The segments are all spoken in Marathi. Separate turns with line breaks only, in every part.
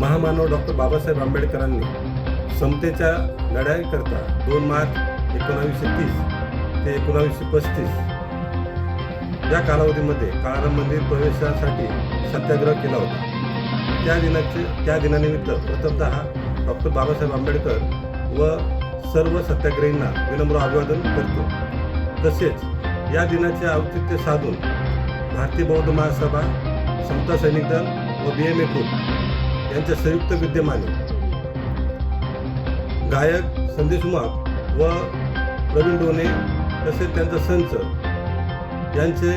महामानव डॉक्टर बाबासाहेब आंबेडकरांनी समतेच्या लढाईकरता दोन मार्च एकोणावीसशे तीस ते एकोणावीसशे पस्तीस या कालावधीमध्ये काळाराम मंदिर प्रवेशासाठी सत्याग्रह केला होता. त्या दिनाचे त्या दिनानिमित्त प्रथमतः डॉक्टर बाबासाहेब आंबेडकर व सर्व सत्याग्रहींना विनम्र अभिवादन करतो. तसेच या दिनाचे औचित्य साधून भारतीय बौद्ध महासभा समता सैनिक दल व बी एम ए ग्रुप यांच्या संयुक्त विद्यमाने. गायक संदेश उमाप व प्रवीण डोने तसेच त्यांचा संच यांचे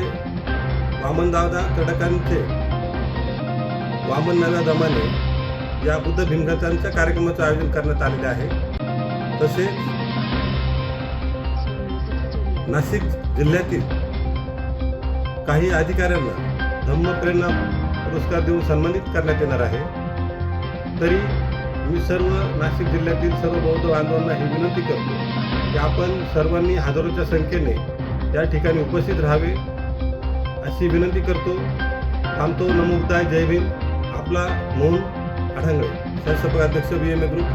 वामनदादा तडकांचे वामन नव्या दमाने या बुद्ध भीमगतांच्या कार्यक्रमाचं आयोजन करण्यात आलेले आहे. तसेच नाशिक जिल्ह्यातील काही अधिकाऱ्यांना धम्मप्रेरणा पुरस्कार देऊन सन्मानित करण्यात येणार आहे. तरी मी सर्व नाशिक जिल्ह्यातील सर्व बौद्ध बांधवांना ही विनंती करतो की आपण सर्वांनी हजारोच्या संख्येने या ठिकाणी उपस्थित राहावे अशी विनंती करतो. थांबतो. नमोदाय जय भीम. आपला मोहन आढांगळे संस्थापक अध्यक्ष बी एम ए ग्रुप